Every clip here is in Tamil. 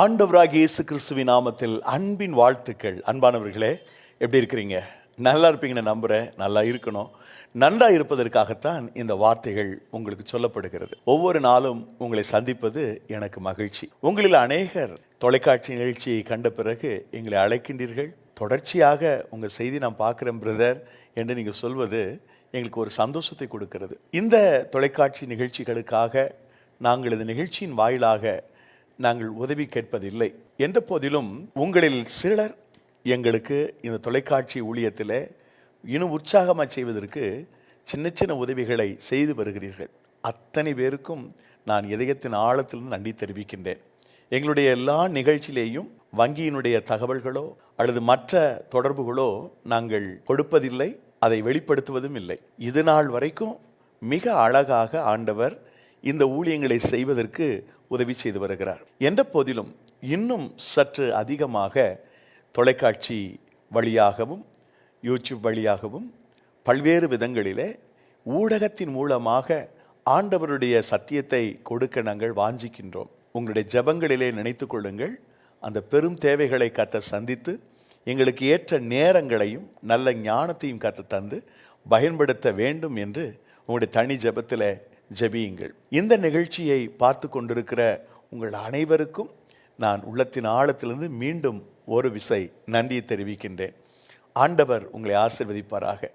ஆண்டவராகிய இயேசு கிறிஸ்துவின் நாமத்தில் அன்பின் வாழ்த்துக்கள். அன்பானவர்களே எப்படி இருக்கிறீங்க? நல்லா இருப்பீங்கன்னு நம்புகிறேன் நல்லா இருக்கணும். நன்றா இருப்பதற்காகத்தான் இந்த வார்த்தைகள் உங்களுக்கு சொல்லப்படுகிறது. ஒவ்வொரு நாளும் உங்களை சந்திப்பது எனக்கு மகிழ்ச்சி. உங்களில் அநேகர் தொலைக்காட்சி நிகழ்ச்சியை கண்ட பிறகு எங்களை அழைக்கின்றீர்கள். தொடர்ச்சியாக உங்கள் செய்தி நான் பார்க்குறேன் பிரதர் என்று நீங்கள் சொல்வது எங்களுக்கு ஒரு சந்தோஷத்தை கொடுக்கிறது. இந்த தொலைக்காட்சி நிகழ்ச்சிகளுக்காக நாங்கள் இந்த நிகழ்ச்சியின் வாயிலாக நாங்கள் உதவி கேட்பதில்லை. என்ற போதிலும் உங்களில் சிலர் எங்களுக்கு இந்த தொலைக்காட்சி ஊழியத்தில் இன்னும் உற்சாகமாக செய்வதற்கு சின்ன சின்ன உதவிகளை செய்து வருகிறீர்கள். அத்தனை பேருக்கும் நான் இதயத்தின் ஆழத்திலிருந்து நன்றி தெரிவிக்கின்றேன். எங்களுடைய எல்லா நிகழ்ச்சியிலேயும் வங்கியினுடைய தகவல்களோ அல்லது மற்ற தொடர்புகளோ நாங்கள் கொடுப்பதில்லை அதை வெளிப்படுத்துவதும் இல்லை. இது நாள் வரைக்கும் மிக அழகாக ஆண்டவர் இந்த ஊழியங்களை செய்வதற்கு உதவி செய்து வருகிறார். என்ற போதிலும் இன்னும் சற்று அதிகமாக தொலைக்காட்சி வழியாகவும் யூடியூப் வழியாகவும் பல்வேறு விதங்களிலே ஊடகத்தின் மூலமாக ஆண்டவருடைய சத்தியத்தை கொடுக்க நாங்கள் வாஞ்சிக்கின்றோம். உங்களுடைய ஜெபங்களிலே நினைத்து கொள்ளுங்கள். அந்த பெரும் தேவைகளை கத்த சந்தித்து எங்களுக்கு ஏற்ற நேரங்களையும் நல்ல ஞானத்தையும் கத்த தந்து பயன்படுத்த வேண்டும் என்று உங்களுடைய தனி ஜெபத்தில் ஜெபியுங்கள். இந்த நிகழ்ச்சியை பார்த்து கொண்டிருக்கிற உங்கள் அனைவருக்கும் நான் உள்ளத்தின் ஆழத்திலிருந்து மீண்டும் ஒரு விசை நன்றியை தெரிவிக்கின்றேன். ஆண்டவர் உங்களை ஆசிர்வதிப்பாராக.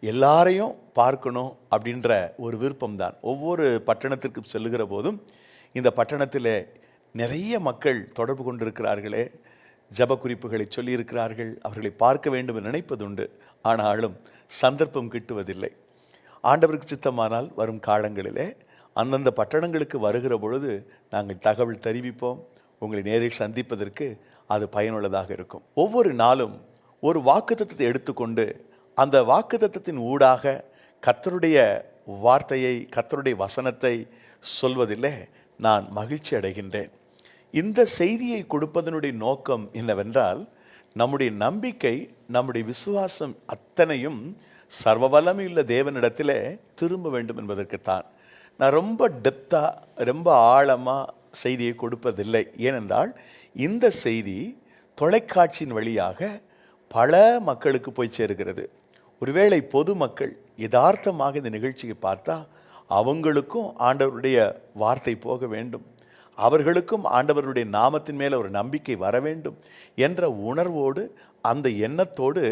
எல்லாரையும் பார்க்கணும் அப்படின்ற ஒரு விருப்பம்தான். ஒவ்வொரு பட்டணத்திற்கும் செல்லுகிற போதும் இந்த பட்டணத்தில் நிறைய மக்கள் தொடர்பு கொண்டிருக்கிறார்களே. ஜப குறிப்புகளை சொல்லியிருக்கிறார்கள். அவர்களை பார்க்க வேண்டும் என்று நினைப்பதுண்டு. ஆனாலும் சந்தர்ப்பம் கிட்டுவதில்லை. ஆண்டவருக்கு சித்தமானால் வரும் காலங்களிலே அந்தந்த பட்டணங்களுக்கு வருகிற பொழுது நாங்கள் தகவல் தெரிவிப்போம் உங்களை நேரில் சந்திப்பதற்கு அது பயனுள்ளதாக இருக்கும். ஒவ்வொரு நாளும் ஒரு வாக்குத்தத்தை எடுத்துக்கொண்டு அந்த வாக்குத்தத்தத்தின் ஊடாக கத்தருடைய வார்த்தையை கத்தருடைய வசனத்தை சொல்வதிலே நான் மகிழ்ச்சி அடைகின்றேன். இந்த செய்தியை கொடுப்பதனுடைய நோக்கம் என்னவென்றால் நம்முடைய நம்பிக்கை நம்முடைய விசுவாசம் அத்தனையும் சர்வ வல்லமையுள்ள தேவனிடத்தில் திரும்ப வேண்டும் என்பதற்குத்தான். நான் ரொம்ப டெப்த்தாக ரொம்ப ஆழமாக செய்தியை கொடுப்பதில்லை. ஏனென்றால் இந்த செய்தி தொலைக்காட்சியின் வழியாக பல மக்களுக்கு போய் சேர்கிறது. ஒருவேளை பொதுமக்கள் யதார்த்தமாக இந்த நிகழ்ச்சியை பார்த்தா அவங்களுக்கும் ஆண்டவருடைய வார்த்தை போக வேண்டும். அவர்களுக்கும் ஆண்டவருடைய நாமத்தின் மேலே ஒரு நம்பிக்கை வர வேண்டும் என்ற உணர்வோடு அந்த எண்ணத்தோடு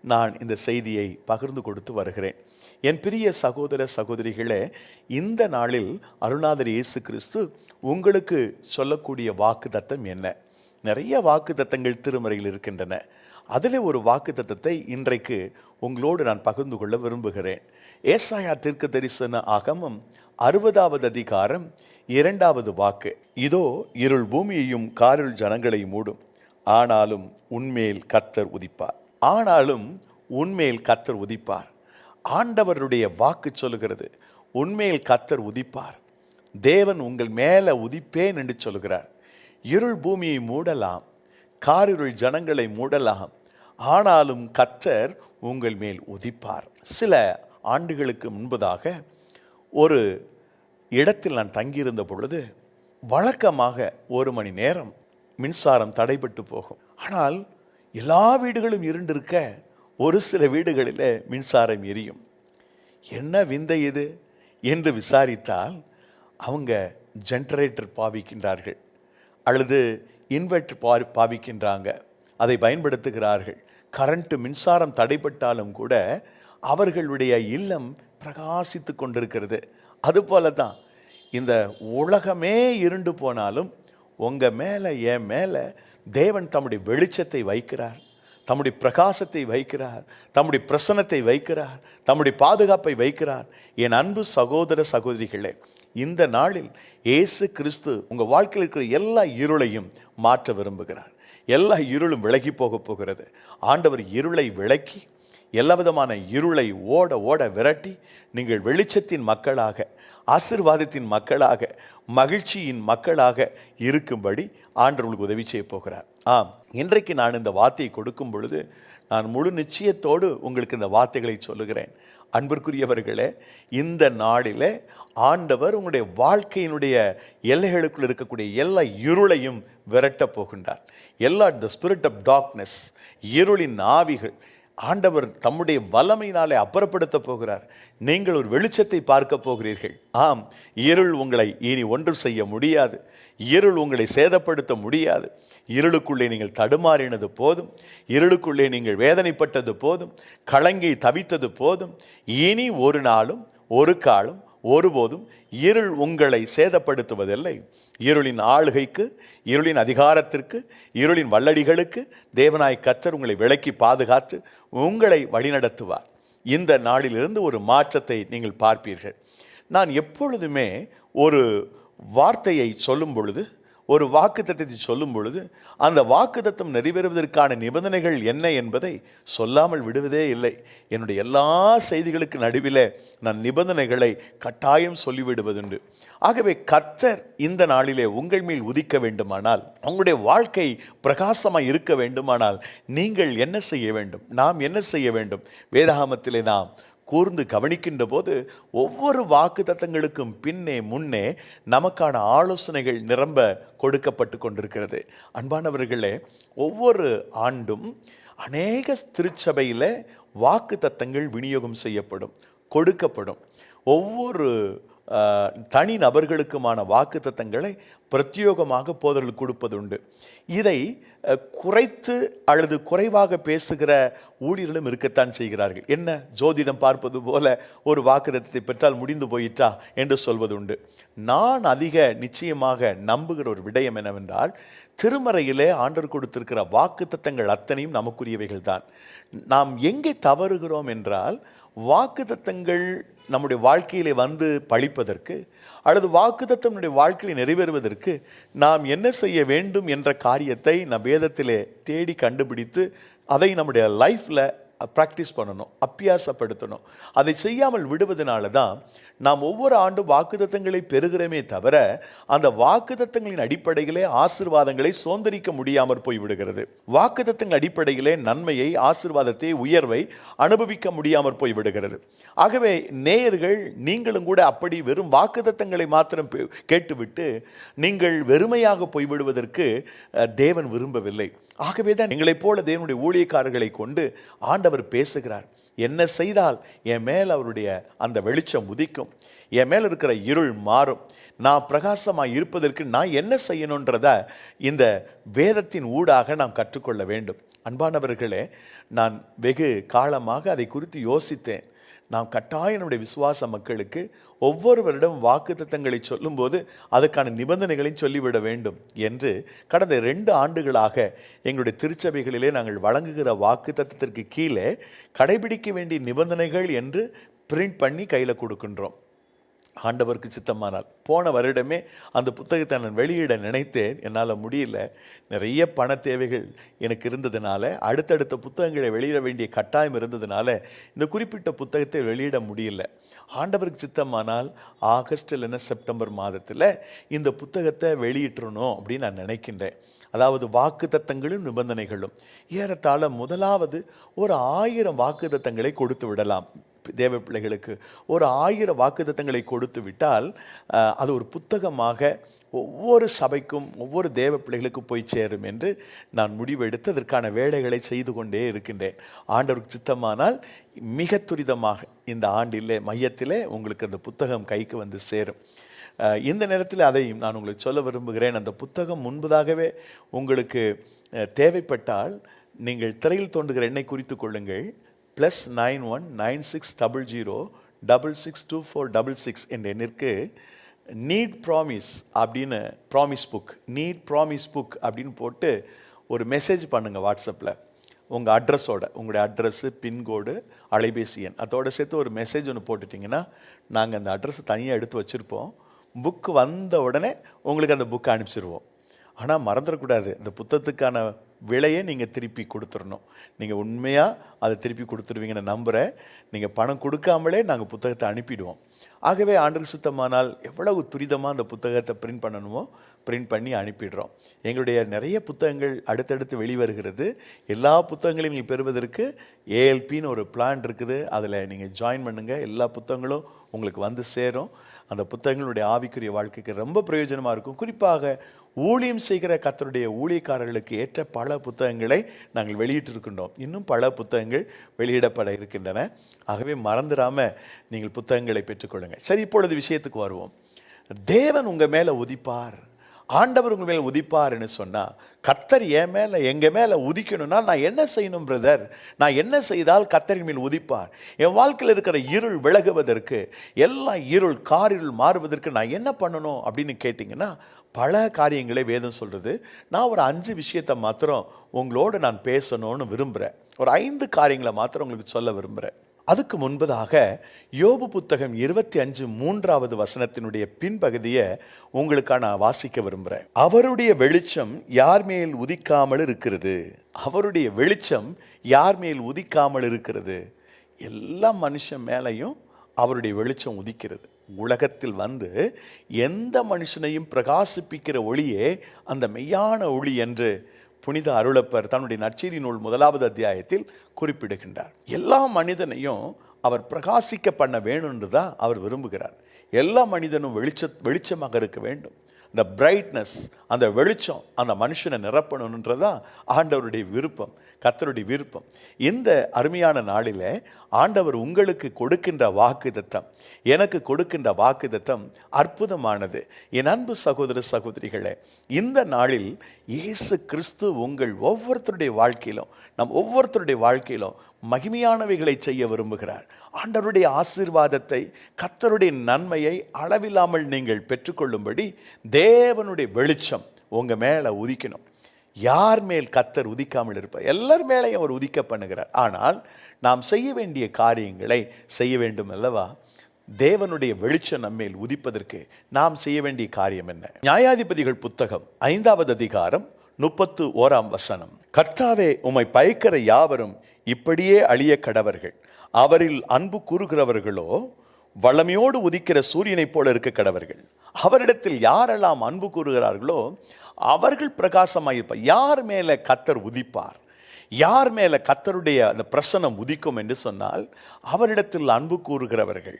நான் இந்த செய்தியை பகிர்ந்து கொடுத்து வருகிறேன். என் பிரிய சகோதர சகோதரிகளே இந்த நாளில் அருணாதர் இயேசு கிறிஸ்து உங்களுக்கு சொல்லக்கூடிய வாக்கு தத்தம் என்ன? நிறைய வாக்கு தத்தங்கள் திருமறையில் இருக்கின்றன. அதில் ஒரு வாக்கு தத்தத்தை இன்றைக்கு உங்களோடு நான் பகிர்ந்து கொள்ள விரும்புகிறேன். ஏசாயா தீர்க்க தரிசன ஆகமம் அறுபதாவது அதிகாரம் இரண்டாவது வாக்கு. இதோ இருள் பூமியையும் காரில் ஜனங்களை மூடும். ஆனாலும் உன்மேல் கத்தர் உதிப்பார். ஆனாலும் உண்மையில் கத்தர் உதிப்பார். ஆண்டவருடைய வாக்கு சொல்லுகிறது உண்மையில் கத்தர் உதிப்பார். தேவன் உங்கள் மேலே உதிப்பேன் என்று சொல்கிறார் இருள் பூமியை மூடலாம் காரிருள் ஜனங்களை மூடலாம் ஆனாலும் கத்தர் உங்கள் மேல் உதிப்பார். சில ஆண்டுகளுக்கு முன்பதாக ஒரு இடத்தில் நான் தங்கியிருந்த பொழுது வழக்கமாக ஒரு மணி நேரம் மின்சாரம் தடைபட்டு போகும். ஆனால் எல்லா வீடுகளும் இருண்டிருக்க ஒரு சில வீடுகளில் மின்சாரம் எரியும். என்ன விந்தை இது? என்று விசாரித்தால் அவங்க ஜென்ரேட்டர் பாவிக்கின்றார்கள். அல்லது இன்வெர்டர் பா பாவிக்கின்றாங்க. அதை பயன்படுத்துகிறார்கள். கரண்ட்டு மின்சாரம் தடைப்பட்டாலும் கூட அவர்களுடைய இல்லம் பிரகாசித்து கொண்டிருக்கிறது. அதுபோல தான் இந்த உலகமே இருண்டு போனாலும் உங்கள் மேலே என் மேலே தேவன் தம்முடைய வெளிச்சத்தை வைக்கிறார் தம்முடைய பிரகாசத்தை வைக்கிறார் தம்முடைய பிரசனத்தை வைக்கிறார் தம்முடைய பாதுகாப்பை வைக்கிறார். என் அன்பு சகோதர சகோதரிகளே இந்த நாளில் இயேசு கிறிஸ்து உங்கள் வாழ்க்கையில் இருக்கிற எல்லா இருளையும் மாற்ற விரும்புகிறார். எல்லா இருளும் விலகி போக போகிறது. ஆண்டவர் இருளை விளக்கி எல்லா விதமான இருளை ஓட ஓட விரட்டி நீங்கள் வெளிச்சத்தின் மக்களாக ஆசிர்வாதத்தின் மக்களாக மகிழ்ச்சியின் மக்களாக இருக்கும்படி ஆண்டவர்களுக்கு உதவி செய்ய போகிறார். ஆம். இன்றைக்கு நான் இந்த வார்த்தையை கொடுக்கும் பொழுது நான் முழு நிச்சயத்தோடு உங்களுக்கு இந்த வார்த்தைகளை சொல்லுகிறேன். அன்பிற்குரியவர்களே இந்த நாளிலே ஆண்டவர் உங்களுடைய வாழ்க்கையினுடைய எல்லைகளுக்குள் இருக்கக்கூடிய எல்லா இருளையும் விரட்டப் போகின்றார். எல்லா த ஸ்பிரிட் ஆஃப் டார்க்னஸ் இருளின் ஆவிகள் ஆண்டவர் தம்முடைய வல்லமையினாலே அப்புறப்படுத்த போகிறார். நீங்கள் ஒரு வெளிச்சத்தை பார்க்க போகிறீர்கள். ஆம் இருள் உங்களை இனி ஒன்றும் செய்ய முடியாது. இருள் உங்களை சேதப்படுத்த முடியாது. இருளுக்குள்ளே நீங்கள் தடுமாறினது போதும். இருளுக்குள்ளே நீங்கள் வேதனைப்பட்டது போதும். கலங்கி தவித்தது போதும். இனி ஒரு நாளும் ஒரு காலம் ஒருபோதும் இருள் உங்களை சேதப்படுத்துவதில்லை. இருளின் ஆளுகைக்கு இருளின் அதிகாரத்திற்கு இருளின் வல்லடிகளுக்கு தேவனாய் கத்தர் உங்களை விலக்கி பாதுகாத்து உங்களை வழிநடத்துவார். இந்த நாளிலிருந்து ஒரு மாற்றத்தை நீங்கள் பார்ப்பீர்கள். நான் எப்பொழுதுமே ஒரு வார்த்தையை சொல்லும் பொழுது ஒரு வாக்குத்தத்தத்தை சொல்லும் பொழுது அந்த வாக்குத்தத்தம் நிறைவேறுவதற்கான நிபந்தனைகள் என்ன என்பதை சொல்லாமல் விடுவதே இல்லை. என்னுடைய எல்லா செய்திகளுக்கு நடுவில் நான் நிபந்தனைகளை கட்டாயம் சொல்லிவிடுவதுண்டு. ஆகவே கர்த்தர் இந்த நாளிலே உங்கள் மேல் உதிக்க வேண்டுமானால் உங்களுடைய வாழ்க்கை பிரகாசமாக இருக்க வேண்டுமானால் நீங்கள் என்ன செய்ய வேண்டும்? நாம் என்ன செய்ய வேண்டும்? வேதாகமத்திலே நாம் கூர்ந்து கவனிக்கின்ற போது ஒவ்வொரு வாக்கு தத்தங்களுக்கும் பின்னே முன்னே நமக்கான ஆலோசனைகள் நிரம்ப கொடுக்கப்பட்டு கொண்டிருக்கிறது. அன்பானவர்களே ஒவ்வொரு ஆண்டும் அநேக திருச்சபையில் வாக்கு தத்தங்கள் விநியோகம் செய்யப்படும் கொடுக்கப்படும். ஒவ்வொரு தனி நபர்களுக்குமான வாக்கு தத்தங்களை பிரத்யோகமாக போதர்கள் கொடுப்பதுண்டு. இதை குறைத்து அல்லது குறைவாக பேசுகிற ஊழியர்களும் இருக்கத்தான் செய்கிறார்கள். என்ன? ஜோதிடம் பார்ப்பது போல ஒரு வாக்குதத்தை பெற்றால் முடிந்து போயிட்டா என்று சொல்வதுண்டு. நான் அதிக நிச்சயமாக நம்புகிற ஒரு விடயம் என்னவென்றால் திருமறையிலே ஆண்டர் கொடுத்திருக்கிற வாக்குத்தத்தங்கள் அத்தனையும் நமக்குரியவைகள் தான் நாம் எங்கே தவறுகிறோம் என்றால் வாக்குத்தத்தங்கள் நம்முடைய வாழ்க்கையிலே வந்து பழிப்பதற்கு அல்லது வாக்குத்தத்தம் நம்முடைய வாழ்க்கையில் நிறைவேறுவதற்கு நாம் என்ன செய்ய வேண்டும் என்ற காரியத்தை நம் வேதத்திலே தேடி கண்டுபிடித்து அதை நம்முடைய லைஃப்பில் ப்ராக்டிஸ் பண்ணணும் அப்பியாசப்படுத்தணும் அதை செய்யாமல் விடுவதனால தான் நாம் ஒவ்வொரு ஆண்டும் வாக்குத்தத்தங்களை பெறுகிறோமே தவிர அந்த வாக்குத்தத்தங்களின் அடிப்படையிலே ஆசீர்வாதங்களை சோந்தரிக்க முடியாமற் போய்விடுகிறது. வாக்குத்தத்தங்கள் அடிப்படையிலே நன்மையை ஆசீர்வாதத்தை உயர்வை அனுபவிக்க முடியாமற் போய் விடுகிறது ஆகவே நேயர்கள் நீங்களும் கூட அப்படி வெறும் வாக்குத்தத்தங்களை மாத்திரம் கேட்டுவிட்டு நீங்கள் வெறுமையாக போய்விடுவதற்கு தேவன் விரும்பவில்லை. ஆகவே தான் எங்களைப் போல தேவனுடைய ஊழியக்காரர்களை கொண்டு ஆண்டவர் பேசுகிறார். என்ன செய்தால் என் மேல் அவருடைய அந்த வெளிச்சம் உதிக்கும். என் மேல் இருக்கிற இருள் மாறும். நான் பிரகாசமாக இருப்பதற்கு நான் என்ன செய்யணுன்றத இந்த வேதத்தின் ஊடாக நாம் கற்றுக்கொள்ள வேண்டும். அன்பானவர்களே நான் வெகு காலமாக அதை குறித்து யோசித்தேன். நாம் கட்டாயம் நம்முடைய விசுவாச மக்களுக்கு ஒவ்வொருவரிடம் வாக்குத்தத்தங்களை சொல்லும்போது அதற்கான நிபந்தனைகளையும் சொல்லிவிட வேண்டும் என்று கடந்த ரெண்டு ஆண்டுகளாக எங்களுடைய திருச்சபைகளிலே நாங்கள் வழங்குகிற வாக்குத்தத்தத்திற்கு கீழே கடைபிடிக்க வேண்டிய நிபந்தனைகள் என்று பிரிண்ட் பண்ணி கையில் கொடுக்கின்றோம். ஆண்டவருக்கு சித்தமானால். போன வருடமே அந்த புத்தகத்தை நான் வெளியிட நினைத்தேன். என்னால் முடியல. நிறைய பண தேவைகள் எனக்கு இருந்ததுனால அடுத்தடுத்த புத்தகங்களை வெளியிட வேண்டிய கட்டாயம் இருந்ததுனால இந்த குறிப்பிட்ட புத்தகத்தை வெளியிட முடியல. ஆண்டவருக்கு சித்தமானால் ஆகஸ்ட் இல்லைன்னா செப்டம்பர் மாதத்தில் இந்த புத்தகத்தை வெளியிட்டுறணும் அப்படின்னு நான் நினைக்கின்றேன். அதாவது வாக்கு தத்தங்களும் நிபந்தனைகளும். ஏறத்தாழ முதலாவது ஒரு ஆயிரம் வாக்கு தத்தங்களை கொடுத்து விடலாம். தேவ பிள்ளைகளுக்கு ஒரு ஆயிரம் வாக்குத்தத்தங்களை கொடுத்து விட்டால் அது ஒரு புத்தகமாக ஒவ்வொரு சபைக்கும் ஒவ்வொரு தேவ பிள்ளைகளுக்கும் போய் சேரும் என்று நான் முடிவெடுத்து அதற்கான வேலைகளை செய்து கொண்டே இருக்கின்றேன். ஆண்டவருக்கு சித்தமானால் மிக துரிதமாக இந்த ஆண்டிலே மையத்திலே உங்களுக்கு அந்த புத்தகம் கைக்கு வந்து சேரும். இந்த நேரத்தில் அதையும் நான் உங்களுக்கு சொல்ல விரும்புகிறேன். அந்த புத்தகம் முன்பதாகவே உங்களுக்கு தேவைப்பட்டால் நீங்கள் திரையில் தோன்றுகிற எண்ணெய் குறித்து கொள்ளுங்கள். Plus nine one nine six double zero double six two four double six என்ற எண்ணிற்கு நீட் ப்ராமிஸ் அப்படின்னு promise book NEET promise book அப்படின்னு போட்டு ஒரு மெசேஜ் பண்ணுங்கள் வாட்ஸ்அப்பில் உங்கள் அட்ரஸோட உங்களுடைய அட்ரஸ்ஸு பின்கோடு அலைபேசி எண் அதோட சேர்த்து ஒரு மெசேஜ் ஒன்று போட்டுட்டிங்கன்னா நாங்கள் அந்த அட்ரஸை தனியாக எடுத்து வச்சுருப்போம். புக்கு வந்த உடனே உங்களுக்கு அந்த புக்கை அனுப்பிச்சிருவோம். ஆனால் மறந்துடக்கூடாது. இந்த புத்தகத்துக்கான விலையை நீங்கள் திருப்பி கொடுத்துடணும் நீங்கள் உண்மையாக அதை திருப்பி கொடுத்துருவீங்கன்னு நம்புகிறேன் நீங்கள் பணம் கொடுக்காமலே நாங்கள் புத்தகத்தை அனுப்பிடுவோம். ஆகவே ஆண்டு சுத்தமானால் எவ்வளவு துரிதமாக அந்த புத்தகத்தை பிரிண்ட் பண்ணணுமோ பிரிண்ட் பண்ணி அனுப்பிடுறோம். எங்களுடைய நிறைய புத்தகங்கள் அடுத்தடுத்து வெளிவருகிறது. எல்லா புத்தகங்களையும் நீங்கள் பெறுவதற்கு ஏஎல்பின்னு ஒரு பிளான் இருக்குது. அதில் நீங்கள் ஜாயின் பண்ணுங்கள் எல்லா புத்தகங்களும் உங்களுக்கு வந்து சேரும். அந்த புத்தகங்களுடைய ஆவிக்குரிய வாழ்க்கைக்கு ரொம்ப பிரயோஜனமாக இருக்கும். குறிப்பாக ஊழியம் செய்கிற கத்தருடைய ஊழியக்காரர்களுக்கு ஏற்ற பல புத்தகங்களை நாங்கள் வெளியிட்டிருக்கின்றோம். இன்னும் பல புத்தகங்கள் வெளியிடப்பட இருக்கின்றன. ஆகவே மறந்துடாமல் நீங்கள் புத்தகங்களை பெற்றுக்கொள்ளுங்கள். சரி இப்பொழுது விஷயத்துக்கு வருவோம். தேவன் உங்கள் மேலே உதிப்பார். ஆண்டவர் உங்கள் மேலே உதிப்பார்னு சொன்னால் கத்தர் என் மேலே எங்கள் மேலே உதிக்கணும்னா நான் என்ன செய்யணும் பிரதர்? நான் என்ன செய்தால் கத்தரின் மேல் உதிப்பார்? என் வாழ்க்கையில் இருக்கிற இருள் விலகுவதற்கு எல்லாம் இருள் காரிருள் மாறுவதற்கு நான் என்ன பண்ணணும் அப்படின்னு கேட்டிங்கன்னா பல காரியங்களை வேதம் சொல்கிறது நான் ஒரு அஞ்சு விஷயத்தை மாத்திரம் உங்களோடு நான் பேசணும்னு விரும்புகிறேன் ஒரு ஐந்து காரியங்களை மாத்திரம் உங்களுக்கு சொல்ல விரும்புகிறேன் அதுக்கு முன்பதாக யோபு புத்தகம் இருபத்தி அஞ்சு மூன்றாவது வசனத்தினுடைய பின்பகுதியை உங்களுக்காக நான் வாசிக்க விரும்புகிறேன் அவருடைய வெளிச்சம் யார் மேல் உதிக்காமல் இருக்கிறது? அவருடைய வெளிச்சம் யார் மேல் உதிக்காமல் இருக்கிறது? எல்லா மனுஷன் மேலையும் அவருடைய வெளிச்சம் உதிக்கிறது. உலகத்தில் வந்து எந்த மனுஷனையும் பிரகாசிப்பிக்கிற ஒளியே அந்த மெய்யான ஒளி என்று புனித அருளப்பர் தன்னுடைய நற்செய்தி நூல் முதலாவது அத்தியாயத்தில் குறிப்பிடுகின்றார். எல்லா மனிதனையும் அவர் பிரகாசிக்க பண்ண வேணும்னு தான் அவர் விரும்புகிறார். எல்லா மனிதனும் வெளிச்ச வெளிச்சமாக இருக்க வேண்டும். இந்த பிரைட்னஸ் அந்த வெளிச்சம் அந்த மனுஷனை நிரப்பணுன்றதான் ஆண்டவருடைய விருப்பம் கத்தருடைய விருப்பம். இந்த அருமையான நாளில் ஆண்டவர் உங்களுக்கு கொடுக்கின்ற வாக்குத்தத்தம் எனக்கு கொடுக்கின்ற வாக்குதத்தம் அற்புதமானது. என் அன்பு சகோதர சகோதரிகளே இந்த நாளில் இயேசு கிறிஸ்து உங்கள் ஒவ்வொருத்தருடைய வாழ்க்கையிலும் நம் ஒவ்வொருத்தருடைய வாழ்க்கையிலும் மகிமையானவைகளை செய்ய விரும்புகிறார். ஆண்டவருடைய ஆசீர்வாதத்தை கத்தருடைய நன்மையை அளவில்லாமல் நீங்கள் பெற்றுக்கொள்ளும்படி தேவனுடைய வெளிச்சம் உங்க மேல உதிக்கணும். யார் மேல் கத்தர் உதிக்காமல் இருப்பார்? எல்லார் மேலேயும் அவர் உதிக்க பண்ணுகிறார். ஆனால் நாம் செய்ய வேண்டிய காரியங்களை செய்ய வேண்டும் அல்லவா? தேவனுடைய வெளிச்சம் நம்மேல் உதிப்பதற்கு நாம் செய்ய வேண்டிய காரியம் என்ன? நியாயாதிபதிகள் புத்தகம் ஐந்தாவது அதிகாரம் முப்பத்து ஓராம் வசனம். கர்த்தாவே உம்மை பயக்கிற யாவரும் இப்படியே அழிய கடவர்கள். அவரில் அன்பு கூறுகிறவர்களோ வளமையோடு உதிக்கிற சூரியனைப் போல இருக்க கடவர்கள். அவரிடத்தில் யாரெல்லாம் அன்பு கூறுகிறார்களோ அவர்கள் பிரகாசமாயிருப்பார் யார் மேலே கத்தர் உதிப்பார்? யார் மேலே கத்தருடைய அந்த பிரசனம் உதிக்கும் என்று சொன்னால் அவரிடத்தில் அன்பு கூறுகிறவர்கள்.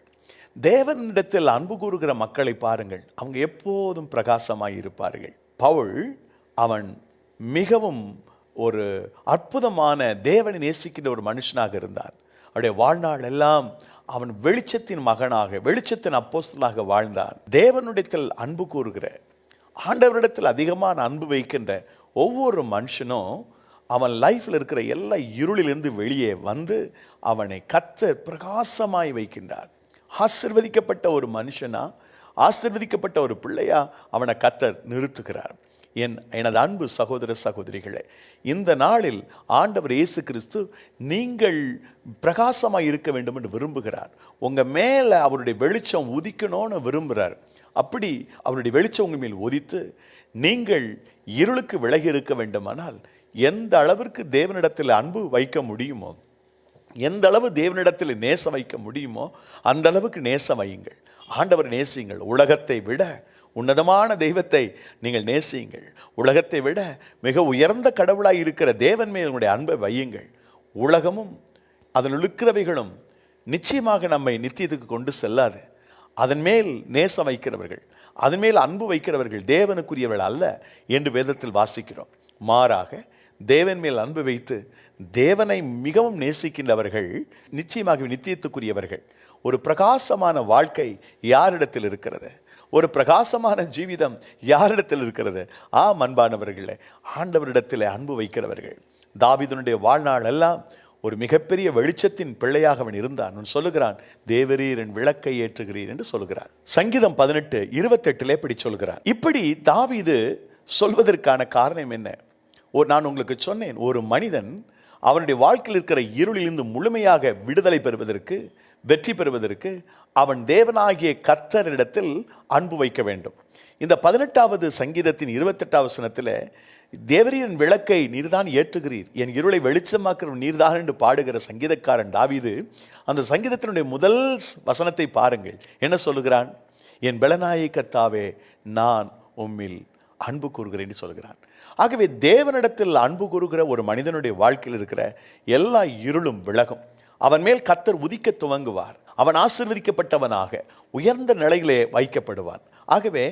தேவனிடத்தில் அன்பு கூறுகிற மக்களை பாருங்கள். அவங்க எப்போதும் பிரகாசமாயிருப்பார்கள். பவுல் அவன் மிகவும் ஒரு அற்புதமான தேவனை நேசிக்கின்ற ஒரு மனுஷனாக இருந்தான் அவருடைய வாழ்நாள் எல்லாம் அவன் வெளிச்சத்தின் மகனாக வெளிச்சத்தின் அப்போஸ்தலாக வாழ்ந்தான். தேவனுடையத்தில் அன்பு கூறுகிற ஆண்டவரிடத்தில் அதிகமான அன்பு வைக்கின்ற ஒவ்வொரு மனுஷனும் அவன் லைஃப்பில் இருக்கிற எல்லா இருளிலிருந்து வெளியே வந்து அவனை கத்தர் பிரகாசமாய் வைக்கின்றார். ஆசிர்வதிக்கப்பட்ட ஒரு மனுஷனா ஆசிர்வதிக்கப்பட்ட ஒரு பிள்ளையா அவனை கத்தர் நிறுத்துகிறார். என் எனது அன்பு சகோதர சகோதரிகளே இந்த நாளில் ஆண்டவர் இயேசு கிறிஸ்து நீங்கள் பிரகாசமாக இருக்க வேண்டும் என்று விரும்புகிறார். உங்கள் மேலே அவருடைய வெளிச்சம் உதிக்கணும்னு விரும்புகிறார். அப்படி அவருடைய வெளிச்சம் உங்கள் மேல் உதித்து நீங்கள் இருளுக்கு விலகி இருக்க வேண்டுமானால் எந்த அளவிற்கு தேவனிடத்தில் அன்பு வைக்க முடியுமோ எந்த அளவு தேவனிடத்தில் நேசம் வைக்க முடியுமோ அந்த அளவுக்கு நேசம் வையுங்கள். ஆண்டவர் நேசியுங்கள். உலகத்தை விட உன்னதமான தெய்வத்தை நீங்கள் நேசியுங்கள். உலகத்தை விட மிக உயர்ந்த கடவுளாய் இருக்கிற தேவன் மேல் உங்களுடைய அன்பை வையுங்கள். உலகமும் அதில் இருக்கிறவைகளும் நிச்சயமாக நம்மை நித்தியத்துக்கு கொண்டு செல்லாது. அதன் மேல் நேசம் வைக்கிறவர்கள் அதன் மேல் அன்பு வைக்கிறவர்கள் தேவனுக்குரியவர்கள் அல்ல என்று வேதத்தில் வாசிக்கிறோம். மாறாக தேவன் மேல் அன்பு வைத்து தேவனை மிகவும் நேசிக்கின்றவர்கள் நிச்சயமாக நித்தியத்துக்குரியவர்கள். ஒரு பிரகாசமான வாழ்க்கை யாரிடத்தில் இருக்கிறது? ஒரு பிரகாசமான ஜீவிதம் யாரிடத்தில் இருக்கிறது? ஆ அன்பானவர்களே ஆண்டவரிடத்தில் அன்பு வைக்கிறவர்கள். தாவீதனுடைய வாழ்நாள் எல்லாம் ஒரு மிகப்பெரிய வெளிச்சத்தின் பிள்ளையாக அவன் இருந்தான். அவன் சொல்லுகிறான் தேவரீர் என் விளக்கை ஏற்றுகிறீர் என்று சொல்லுகிறான். சங்கீதம் பதினெட்டு இருபத்தெட்டுல இப்படி சொல்கிறான் இப்படி தாவீது சொல்வதற்கான காரணம் என்ன? ஒரு நான் உங்களுக்கு சொன்னேன் ஒரு மனிதன் அவனுடைய வாழ்க்கையில் இருக்கிற இருளிலிருந்து முழுமையாக விடுதலை பெறுவதற்கு வெற்றி பெறுவதற்கு அவன் தேவனாகிய கர்த்தரிடத்தில் அன்பு வைக்க வேண்டும். இந்த பதினெட்டாவது சங்கீதத்தின் இருபத்தெட்டாவது சனத்தில் தேவரியின் விளக்கை நீர்தான் ஏற்றுகிறீர். என் இருளை வெளிச்சமாக்குற நீர்தான் என்று பாடுகிற சங்கீதக்காரன் தாவிது அந்த சங்கீதத்தினுடைய முதல் வசனத்தை பாருங்கள். என்ன சொல்லுகிறான்? என் பலநாயக கர்த்தாவே நான் உம்மில் அன்பு கூறுகிறேன்னு சொல்கிறான் ஆகவே தேவனிடத்தில் அன்பு கூறுகிற ஒரு மனிதனுடைய வாழ்க்கையில் இருக்கிற எல்லா இருளும் விலகும். அவன் மேல் கத்தர் உதிக்க துவங்குவார். அவன் ஆசிர்வதிக்கப்பட்டவனாக உயர்ந்த நிலையிலே வைக்கப்படுவான். ஆகவே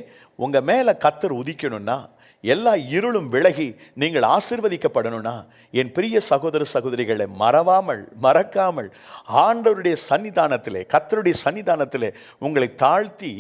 உங்கள் மேலே கத்தர் உதிக்கணும்னா எல்லா இருளும் விலகி நீங்கள் ஆசிர்வதிக்கப்படணும்னா என் பிரிய சகோதர சகோதரிகளை மறவாமல் மறக்காமல் ஆண்டவருடைய சன்னிதானத்திலே கத்தருடைய சன்னிதானத்திலே உங்களை தாழ்த்தி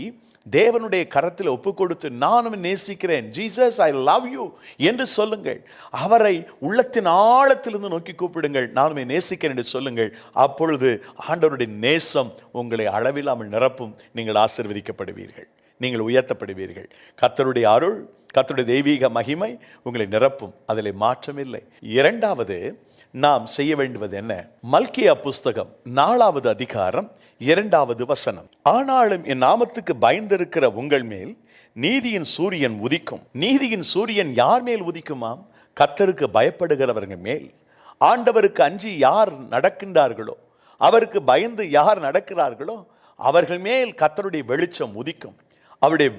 தேவனுடைய கரத்தில் ஒப்பு கொடுத்து நானும் நேசிக்கிறேன். ஜீசஸ் ஐ லவ் யூ என்று சொல்லுங்கள். அவரை உள்ளத்தின் ஆழத்திலிருந்து நோக்கி கூப்பிடுங்கள். நானுமே நேசிக்கிறேன் என்று சொல்லுங்கள். அப்பொழுது ஆண்டவருடைய நேசம் உங்களை அளவில்லாமல் நிரப்பும். நீங்கள் ஆசிர்வதிக்கப்படுவீர்கள். நீங்கள் உயர்த்தப்படுவீர்கள். கத்தருடைய அருள் கத்தருடைய தெய்வீக மகிமை உங்களை நிரப்பும். அதில் மாற்றமில்லை. இரண்டாவது நாம் செய்ய வேண்டுவது என்ன? மல்கியா புஸ்தகம் நாலாவது அதிகாரம் இரண்டாவது வசனம். ஆனாலும் என் நாமத்துக்கு பயந்திருக்கிற உங்கள் மேல் நீதியின் சூரியன் உதிக்கும். நீதியின் சூரியன் யார் மேல் உதிக்குமாம்? கத்தருக்கு பயப்படுகிறவர்கள் மேல். ஆண்டவருக்கு அஞ்சி யார் நடக்கின்றார்களோ அவருக்கு பயந்து யார் நடக்கிறார்களோ அவர்கள் மேல் கத்தருடைய வெளிச்சம் உதிக்கும். அவருடைய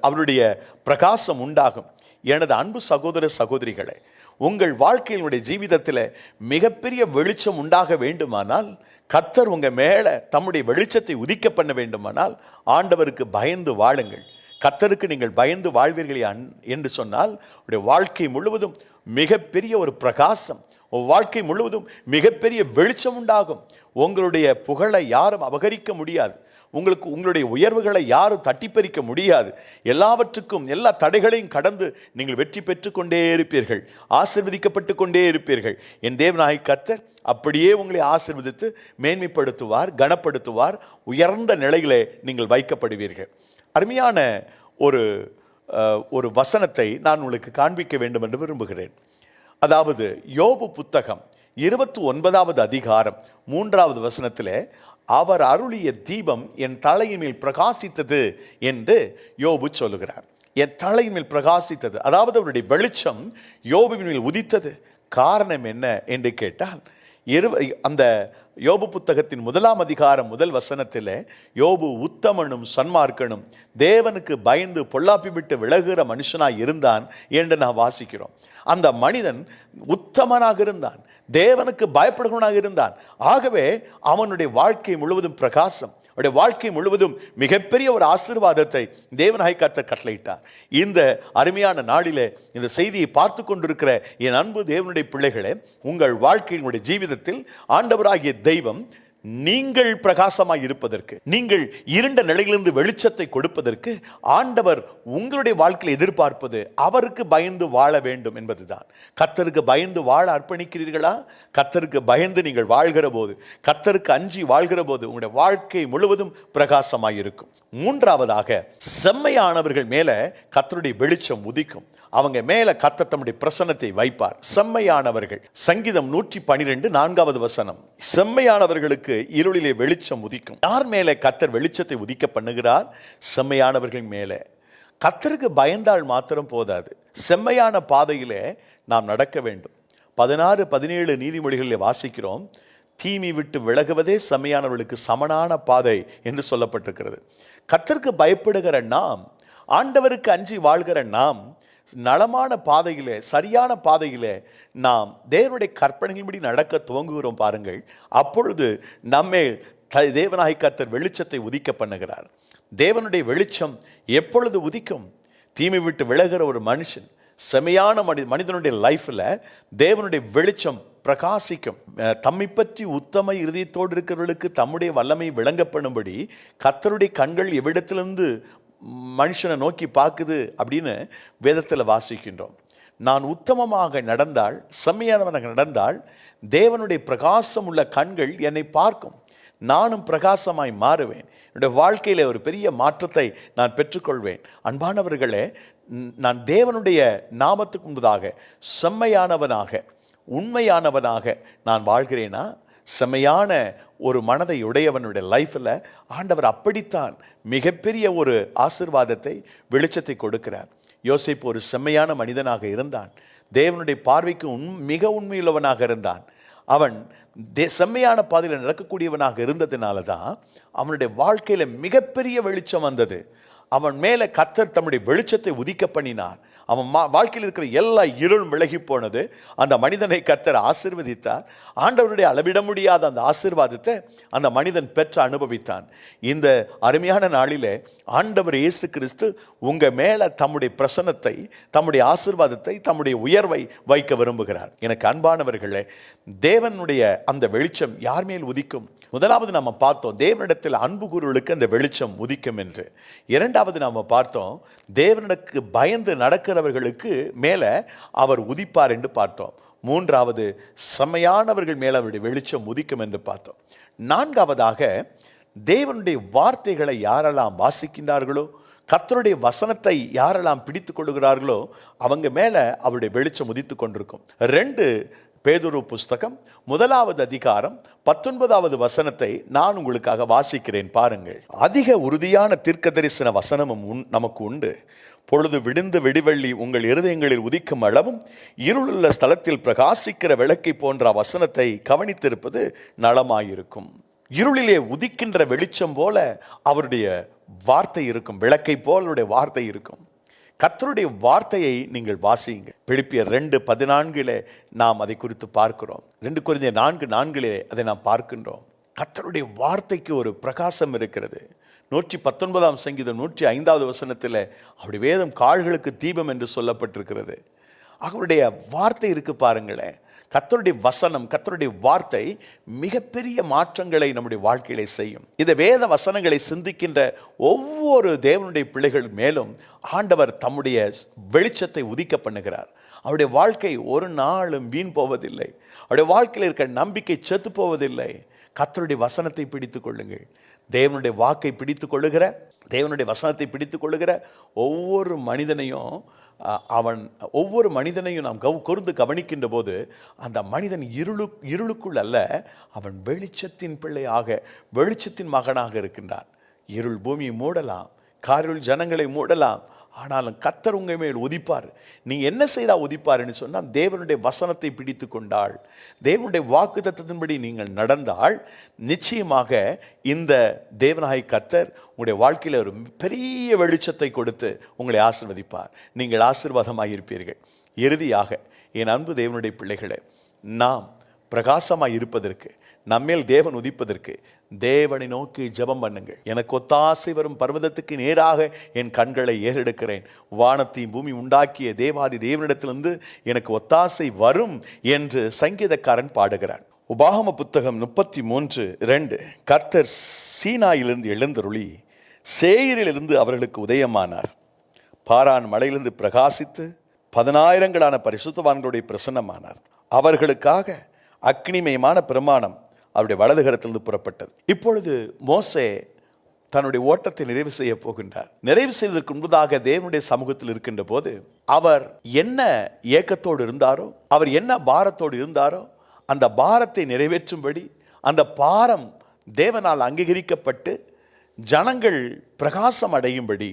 அவருடைய பிரகாசம் உண்டாகும். எனது அன்பு சகோதர சகோதரிகளே உங்கள் வாழ்க்கையினுடைய ஜீவிதத்தில் மிகப்பெரிய வெளிச்சம் உண்டாக வேண்டுமானால் கத்தர் உங்க மேல தம்முடைய வெளிச்சத்தை உதிக்க பண்ண வேண்டுமானால் ஆண்டவருக்கு பயந்து வாழுங்கள். கத்தருக்கு நீங்கள் பயந்து வாழ்வீர்களே என்று சொன்னால் உடைய வாழ்க்கை முழுவதும் மிகப்பெரிய ஒரு பிரகாசம் வாழ்க்கை முழுவதும் மிகப்பெரிய வெளிச்சம் உண்டாகும். உங்களுடைய புகழை யாரும் அபகரிக்க முடியாது. உங்களுக்கு உங்களுடைய உயர்வுகளை யாரும் தட்டிப்பறிக்க முடியாது. எல்லாவற்றுக்கும் எல்லா தடைகளையும் கடந்து நீங்கள் வெற்றி பெற்றுக்கொண்டே இருப்பீர்கள். ஆசிர்வதிக்கப்பட்டு கொண்டே இருப்பீர்கள். என் தேவனாய் கத்தர் அப்படியே உங்களை ஆசீர்வதித்து மேன்மைப்படுத்துவார் கனப்படுத்துவார் உயர்ந்த நிலையிலே நீங்கள் வைக்கப்படுவீர்கள். அருமையான ஒரு ஒரு வசனத்தை நான் உங்களுக்கு காண்பிக்க வேண்டும் என்று விரும்புகிறேன். அதாவது யோபு புத்தகம் இருபத்தி ஒன்பதாவது அதிகாரம் மூன்றாவது வசனத்தில் அவர் அருளிய தீபம் என் தலையின் மேல் பிரகாசித்தது என்று யோபு சொல்லுகிறார். என் தலையின் பிரகாசித்தது அதாவது அவருடைய வெளிச்சம் யோபுவின் மேல் உதித்தது. காரணம் என்ன என்று கேட்டால் இரு அந்த யோபு புத்தகத்தின் முதலாம் அதிகாரம் முதல் வசனத்தில் யோபு உத்தமனும் சன்மார்க்கனும் தேவனுக்கு பயந்து பொல்லாப்பி விட்டு விலகுகிற மனுஷனாக இருந்தான் என்று நான் வாசிக்கிறோம். அந்த மனிதன் உத்தமனாக இருந்தான். தேவனுக்கு பயப்படுகிறவனாக இருந்தான். ஆகவே அவனுடைய வாழ்க்கை முழுவதும் பிரகாசம். அவருடைய வாழ்க்கை முழுவதும் மிகப்பெரிய ஒரு ஆசீர்வாதத்தை தேவனாய் கத்த கட்டளையிட்டார். இந்த அருமையான நாளிலே இந்த செய்தியை பார்த்து கொண்டிருக்கிற என் அன்பு தேவனுடைய பிள்ளைகளே உங்கள் வாழ்க்கையினுடைய ஜீவிதத்தில் ஆண்டவராகிய தெய்வம் நீங்கள் பிரகாசமாய் இருப்பதற்கு நீங்கள் இருண்ட நிலையிலிருந்து வெளிச்சத்தை கொடுப்பதற்கு ஆண்டவர் உங்களுடைய வாழ்க்கையில் எதிர்பார்ப்பது அவருக்கு பயந்து வாழ வேண்டும் என்பதுதான். கத்தருக்கு பயந்து வாழ அர்ப்பணிக்கிறீர்களா? கத்தருக்கு பயந்து நீங்கள் வாழ்கிற போது கத்தருக்கு அஞ்சி வாழ்கிற போது உங்களுடைய வாழ்க்கை முழுவதும் பிரகாசமாய் இருக்கும். மூன்றாவதாக செம்மையானவர்கள் மேல கத்தருடைய வெளிச்சம் உதிக்கும். அவங்க மேலே கத்த தம்முடைய பிரசன்னத்தை வைப்பார். செம்மையானவர்கள். சங்கீதம் நூற்றி பனிரெண்டு நான்காவது வசனம். செம்மையானவர்களுக்கு இருளிலே வெளிச்சம் உதிக்கும். யார் மேலே கத்தர் வெளிச்சத்தை உதிக்க பண்ணுகிறார்? செம்மையானவர்கள் மேலே. கத்தருக்கு பயந்தால் மாத்திரம் போதாது. செம்மையான பாதையிலே நாம் நடக்க வேண்டும். பதினாறு பதினேழு நீதிமொழிகளில் வாசிக்கிறோம். தீமி விட்டு விலகுவதே செம்மையானவர்களுக்கு சமனான பாதை என்று சொல்லப்பட்டிருக்கிறது. கத்தருக்கு பயப்படுகிற நாம் ஆண்டவருக்கு அஞ்சி வாழ்கிற நாம் நலமான பாதையில் சரியான பாதையில் நாம் தேவனுடைய கற்பனைகளின்படி நடக்க துவங்குகிறோம் பாருங்கள். அப்பொழுது நம்மே த- தேவனாய் வெளிச்சத்தை உதிக்க பண்ணுகிறார். தேவனுடைய வெளிச்சம் எப்பொழுது உதிக்கும்? தீமை விட்டு விலகிற ஒரு மனுஷன் செமையான மனி மனிதனுடைய லைஃப்பில் தேவனுடைய வெளிச்சம் பிரகாசிக்கும். தம்மை பற்றி உத்தம இருதயத்தோடு இருக்கிறவர்களுக்கு தம்முடைய வல்லமை விளங்கப்படும்படி கத்தருடைய கண்கள் எவ்விடத்திலிருந்து மனுஷனை நோக்கி பார்க்குது அப்படின்னு வேதத்தில் வாசிக்கின்றோம். நான் உத்தமமாக நடந்தால் செம்மையானவனாக நடந்தால் தேவனுடைய பிரகாசம் உள்ள கண்கள் என்னை பார்க்கும். நானும் பிரகாசமாய் மாறுவேன். என்னுடைய வாழ்க்கையில் ஒரு பெரிய மாற்றத்தை நான் பெற்றுக்கொள்வேன். அன்பானவர்களே நான் தேவனுடைய நாமத்துக்கு முன்பதாக செம்மையானவனாக உண்மையானவனாக நான் வாழ்கிறேனா? செம்மையான ஒரு மனதை உடையவனுடைய லைஃப்பில் ஆண்டவர் அப்படித்தான் மிகப்பெரிய ஒரு ஆசிர்வாதத்தை வெளிச்சத்தை கொடுக்கிறார். யோசிப்பு ஒரு செம்மையான மனிதனாக இருந்தான். தேவனுடைய பார்வைக்கு உண் மிக உண்மையுள்ளவனாக இருந்தான். அவன் தே செம்மையான பாதையில் நடக்கக்கூடியவனாக இருந்ததுனால தான் அவனுடைய வாழ்க்கையில் மிகப்பெரிய வெளிச்சம் வந்தது. அவன் மேலே கத்தர் தம்முடைய வெளிச்சத்தை உதிக்க பண்ணினார். அவன் மா- வாழ்க்கையில் இருக்கிற எல்லா இருள் விலகி போனது. அந்த மனிதனை கத்தர் ஆசிர்வதித்தார். ஆண்டவருடைய அளவிட முடியாத அந்த ஆசீர்வாதத்தை அந்த மனிதன் பெற்று அனுபவித்தான். இந்த அருமையான நாளிலே ஆண்டவர் இயேசு கிறிஸ்து உங்க மேல தம்முடைய பிரசன்னத்தை தம்முடைய ஆசீர்வாதத்தை தம்முடைய உயர்வை வைக்க விரும்புகிறார். எனக்கு அன்பானவர்களே தேவனுடைய அந்த வெளிச்சம் யார் மேல் உதிக்கும்? முதலாவது நம்ம பார்த்தோம் தேவனிடத்தில் அன்பு கூறுகளுக்கு அந்த வெளிச்சம் உதிக்கும் என்று. இரண்டாவது நாம பார்த்தோம் தேவனுக்கு பயந்து நடக்கிறவர்களுக்கு மேல அவர் உதிப்பார் என்று பார்த்தோம். மூன்றாவது செம்மையானவர்கள் மேலே அவருடைய வெளிச்சம் உதிக்கும் என்று பார்த்தோம். நான்காவதாக தேவனுடைய வார்த்தைகளை யாரெல்லாம் வாசிக்கின்றார்களோ கத்தருடைய வசனத்தை யாரெல்லாம் பிடித்துக் கொள்கிறார்களோ அவங்க மேல அவருடைய வெளிச்சம் உதித்து கொண்டிருக்கும். ரெண்டு பேதுரு புஸ்தகம் முதலாவது அதிகாரம் பத்தொன்பதாவது வசனத்தை நான் உங்களுக்காக வாசிக்கிறேன் பாருங்கள். அதிக உறுதியான தீர்க்க தரிசன வசனமும் உன்- நமக்கு உண்டு. பொழுது விடிந்து வெடிவெள்ளி உங்கள் இருதயங்களில் உதிக்கும் அளவும் இருளுள்ள ஸ்தலத்தில் பிரகாசிக்கிற விளக்கை போன்ற வசனத்தை கவனித்திருப்பது நலமாயிருக்கும். இருளிலே உதிக்கின்ற வெளிச்சம் போல அவருடைய வார்த்தை இருக்கும் விளக்கை போல் அவருடைய வார்த்தை இருக்கும். கத்தருடைய வார்த்தையை நீங்கள் வாசியுங்க பிழிப்பிய ரெண்டு பதினான்கிலே நாம் அதை குறித்து பார்க்கிறோம். ரெண்டு குறைந்த நான்கு நான்கிலே அதை நாம் பார்க்கின்றோம். கத்தருடைய வார்த்தைக்கு ஒரு பிரகாசம் இருக்கிறது. நூற்றி பத்தொன்பதாம் சங்கீதம் நூற்றி ஐந்தாவது வசனத்தில் அவருடைய வேதம் கால்களுக்கு தீபம் என்று சொல்லப்பட்டிருக்கிறது. அவருடைய வார்த்தை இருக்கு பாருங்களேன். கத்தருடைய வசனம் கத்தருடைய வார்த்தை மிகப்பெரிய மாற்றங்களை நம்முடைய வாழ்க்கையிலே செய்யும். இந்த வேத வசனங்களை சிந்திக்கின்ற ஒவ்வொரு தேவனுடைய பிள்ளைகள் மேலும் ஆண்டவர் தம்முடைய வெளிச்சத்தை உதிக்க பண்ணுகிறார். அவருடைய வாழ்க்கை ஒரு நாளும் வீண் போவதில்லை. அவருடைய வாழ்க்கையில் இருக்க நம்பிக்கை செத்து போவதில்லை. கத்தருடைய வசனத்தை பிடித்து கொள்ளுங்கள். தேவனுடைய வாக்கை பிடித்துக் கொள்ளுகிற தேவனுடைய வசனத்தை பிடித்துக் கொள்ளுகிற ஒவ்வொரு மனிதனையும் அவன் ஒவ்வொரு மனிதனையும் நாம் கவ் கொருந்து கவனிக்கின்ற போது அந்த மனிதன் இருளு இருளுக்குள் அல்ல அவன் வெளிச்சத்தின் பிள்ளையாக வெளிச்சத்தின் மகனாக இருக்கின்றான். இருள் பூமியை மூடலாம் காரிருள் ஜனங்களை மூடலாம் ஆனாலும் கத்தர் உங்கள் மேல் உதிப்பார். நீ என்ன செய்தா உதிப்பார்னு சொன்னால் தேவனுடைய வசனத்தை பிடித்து கொண்டாள். தேவனுடைய வாக்கு தத்துவத்தின்படி நீங்கள் நடந்தால் நிச்சயமாக இந்த தேவநாயக கத்தர் உங்களுடைய வாழ்க்கையில் ஒரு பெரிய வெளிச்சத்தை கொடுத்து உங்களை ஆசிர்வதிப்பார். நீங்கள் ஆசிர்வாதமாக இருப்பீர்கள் இறுதியாக என் அன்பு தேவனுடைய பிள்ளைகளே நாம் பிரகாசமாக இருப்பதற்கு நம்மேல் தேவன் உதிப்பதற்கு தேவனை நோக்கி ஜெபம் பண்ணுங்கள். எனக்கு ஒத்தாசை வரும் பர்வதத்துக்கு நேராக என் கண்களை ஏறெடுக்கிறேன். வானத்தையும் பூமி உண்டாக்கிய தேவாதி தேவனிடத்திலிருந்து எனக்கு ஒத்தாசை வரும் என்று சங்கீதக்காரன் பாடுகிறான். உபாகம புத்தகம் முப்பத்தி மூன்று ரெண்டு. கர்த்தர் சீனாயிலிருந்து எழுந்தருளி சேயிரிலிருந்து அவர்களுக்கு உதயமானார். பாரான் மலையிலிருந்து பிரகாசித்து பதினாயிரங்களான பரிசுத்தவான்களுடைய பிரசன்னமானார். அவர்களுக்காக அக்னிமயமான பிரமாணம் அவருடைய வலதுகரத்திலிருந்து புறப்பட்டது. இப்பொழுது மோசே தன்னுடைய ஓட்டத்தை நிறைவு செய்ய போகின்றார். நிறைவு செய்வதற்கு முன்பதாக தேவனுடைய சமூகத்தில் இருக்கின்ற போது அவர் என்ன ஏக்கத்தோடு இருந்தாரோ அவர் என்ன பாரத்தோடு இருந்தாரோ அந்த பாரத்தை நிறைவேற்றும்படி அந்த பாரம் தேவனால் அங்கீகரிக்கப்பட்டு ஜனங்கள் பிரகாசம் அடையும்படி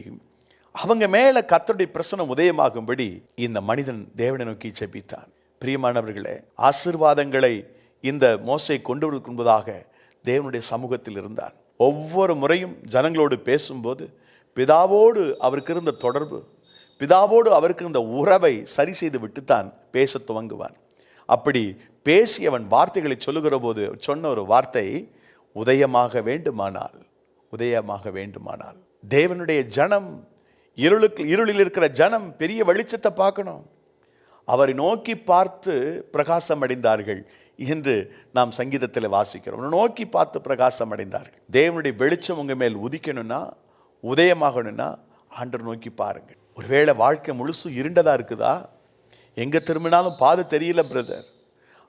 அவங்க மேலே கத்தருடைய பிரசனம் உதயமாகும்படி இந்த மனிதன் தேவனை நோக்கி செபித்தான் பிரியமானவர்களே ஆசீர்வாதங்களை இந்த மோசை கொண்டு வருவதற்கு முன்பதாக தேவனுடைய சமூகத்தில் இருந்தான். ஒவ்வொரு முறையும் ஜனங்களோடு பேசும்போது பிதாவோடு அவருக்கு இருந்த தொடர்பு பிதாவோடு அவருக்கு இருந்த உறவை சரி செய்து விட்டுத்தான் பேசத் துவங்குவான். அப்படி பேசி அவன் வார்த்தைகளை சொல்லுகிற போது சொன்ன ஒரு வார்த்தை உதயமாக வேண்டுமானால் உதயமாக வேண்டுமானால். தேவனுடைய ஜனம் இருளுக்கு இருளில் இருக்கிற ஜனம் பெரிய வெளிச்சத்தை பார்க்கணும். அவரை நோக்கி பார்த்து பிரகாசம் அடைந்தார்கள். என்று நாம் சங்கீதத்தில் வாசிக்கிறோம். நோக்கி பார்த்து பிரகாசம் அடைந்தார்கள். தேவனுடைய வெளிச்சம் உங்கள் மேல் உதிக்கணும்னா உதயமாகணும்னா ஆண்டர் நோக்கி பாருங்கள். ஒருவேளை வாழ்க்கை முழுசும் இருண்டதாக இருக்குதா? எங்கே திரும்பினாலும் பாதை தெரியல பிரதர்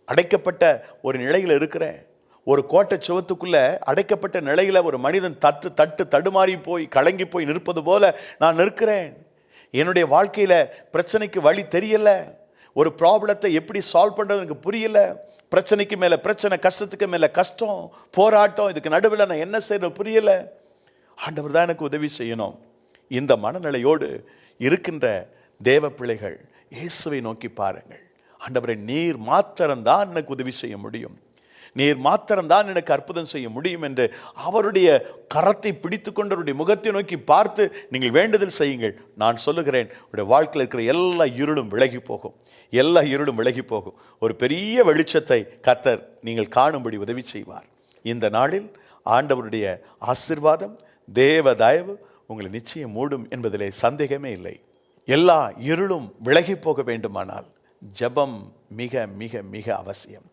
அடைக்கப்பட்ட ஒரு நிலையில் இருக்கிறேன். ஒரு கோட்டை சுவத்துக்குள்ளே அடைக்கப்பட்ட நிலையில் ஒரு மனிதன் தட்டு தட்டு தடுமாறி போய் கலங்கி போய் நிற்பது போல நான் நிற்கிறேன். என்னுடைய வாழ்க்கையில் பிரச்சனைக்கு வழி தெரியல. ஒரு ப்ராப்ளத்தை எப்படி சால்வ் பண்ணுறது எனக்கு புரியல. பிரச்சனைக்கு மேலே பிரச்சனை கஷ்டத்துக்கு மேலே கஷ்டம் போராட்டம் இதுக்கு நடுவில் நான் என்ன செய்யணும் புரியல. ஆண்டவர் தான் எனக்கு உதவி செய்யணும். இந்த மனநிலையோடு இருக்கின்ற தேவ பிள்ளைகள் இயேசுவை நோக்கி பாருங்கள். ஆண்டவரை நீர் மாத்திரம்தான் எனக்கு உதவி செய்ய முடியும். நீர் மாத்திரம்தான் எனக்கு அற்புதம் செய்ய முடியும் என்று அவருடைய கரத்தை பிடித்து கொண்டு அவருடைய முகத்தை நோக்கி பார்த்து நீங்கள் வேண்டுதல் செய்யுங்கள். நான் சொல்லுகிறேன் உடைய வாழ்க்கையில் இருக்கிற எல்லா இருளும் விலகி போகும். எல்லா இருளும் விலகி போகும். ஒரு பெரிய வெளிச்சத்தை கத்தர் நீங்கள் காணும்படி உதவி செய்வார். இந்த நாளில் ஆண்டவருடைய ஆசிர்வாதம் தேவ தயவு உங்களை நிச்சயம் மூடும் என்பதிலே சந்தேகமே இல்லை. எல்லா இருளும் விலகி போக வேண்டுமானால் ஜெபம் மிக மிக மிக அவசியம்.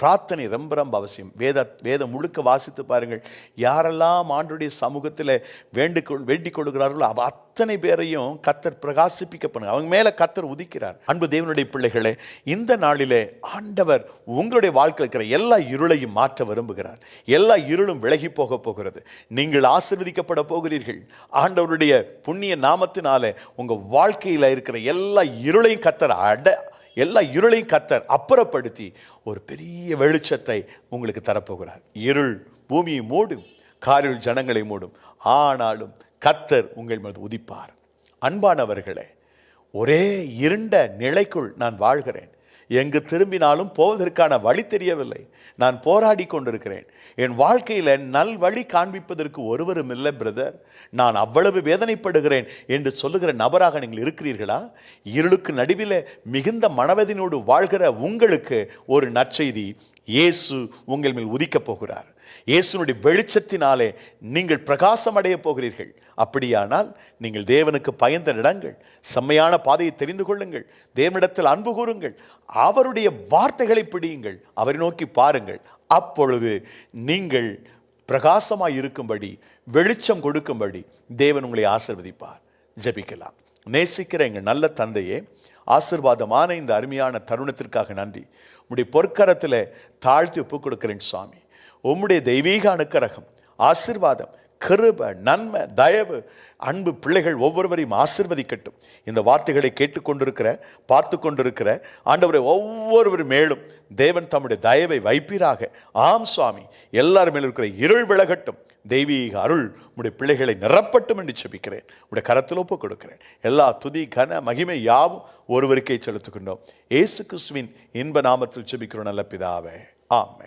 பிரார்த்தனை ரொம்ப ரொம்ப அவசியம். வேத வேதம் முழுக்க வாசித்து பாருங்கள். யாரெல்லாம் ஆண்டுடைய சமூகத்தில் வேண்டுகொள் வேண்டிக் கொள்கிறார்களோ அவ அத்தனை பேரையும் கத்தர் பிரகாசிப்பிக்க பண்ணுங்க. அவங்க மேலே கத்தர் உதிக்கிறார். அன்பு தேவனுடைய பிள்ளைகளே இந்த நாளிலே ஆண்டவர் உங்களுடைய வாழ்க்கையில் இருக்கிற எல்லா இருளையும் மாற்ற விரும்புகிறார். எல்லா இருளும் விலகி போக போகிறது. நீங்கள் ஆசிர்வதிக்கப்பட போகிறீர்கள். ஆண்டவருடைய புண்ணிய நாமத்தினாலே உங்கள் வாழ்க்கையில் இருக்கிற எல்லா இருளையும் கத்தர் அட எல்லா இருளையும் கத்தர் அப்புறப்படுத்தி ஒரு பெரிய வெளிச்சத்தை உங்களுக்கு தரப்போகிறார். இருள் பூமியை மூடும் காரில் ஜனங்களை மூடும். ஆனாலும் கத்தர் உங்கள் மீது உதிப்பார். அன்பானவர்களே ஒரே இருண்ட நிலைக்குள் நான் வாழ்கிறேன். எங்கு திரும்பினாலும் போவதற்கான வழி தெரியவில்லை. நான் போராடி கொண்டிருக்கிறேன். என் வாழ்க்கையில் நல் வழி காண்பிப்பதற்கு ஒருவரும் இல்லை பிரதர் நான் அவ்வளவு வேதனைப்படுகிறேன் என்று சொல்லுகிற நபராக நீங்கள் இருக்கிறீர்களா? இருளுக்கு நடுவில் மிகுந்த மனவதினோடு வாழ்கிற உங்களுக்கு ஒரு நற்செய்தி இயேசு உங்கள் மேல் உதிக்கப் போகிறார். இயேசுனுடைய வெளிச்சத்தினாலே நீங்கள் பிரகாசம் அடைய போகிறீர்கள். அப்படியானால் நீங்கள் தேவனுக்கு பயந்த நடங்கள் செம்மையான பாதையை தெரிந்து கொள்ளுங்கள் தேவனிடத்தில் அன்பு கூறுங்கள் அவருடைய வார்த்தைகளை பிடியுங்கள் அவரை நோக்கி பாருங்கள். அப்பொழுது நீங்கள் பிரகாசமாய் இருக்கும்படி வெளிச்சம் கொடுக்கும்படி தேவன் உங்களை ஆசிர்வதிப்பார். ஜபிக்கலாம். நேசிக்கிற எங்கள் நல்ல தந்தையே ஆசிர்வாதமான இந்த அருமையான தருணத்திற்காக நன்றி. உடைய பொற்கரத்தில் தாழ்த்தி ஒப்புக் கொடுக்கிறேன் சுவாமி. உம்முடைய தெய்வீக அனுக்கரகம் ஆசிர்வாதம் கிருப நன்மை தயவு அன்பு பிள்ளைகள் ஒவ்வொருவரையும் ஆசிர்வதிக்கட்டும். இந்த வார்த்தைகளை கேட்டுக்கொண்டிருக்கிற பார்த்து கொண்டிருக்கிற ஆண்டவரை ஒவ்வொருவர் மேலும் தேவன் தம்முடைய தயவை வைப்பீராக. ஆம் சுவாமி எல்லார் மேலும் இருக்கிற இருள் விலகட்டும். தெய்வீக அருள் உடைய பிள்ளைகளை நிரப்பட்டும் என்று செபிக்கிறேன் உடைய கரத்தில் ஒப்பு கொடுக்கிறேன். எல்லா துதி கன மகிமை யாவும் ஒருவருக்கே செலுத்துகின்றோம். இயேசு கிறிஸ்துவின் இன்ப நாமத்தில் செபிக்கிறோம் நல்ல பிதாவே. ஆமே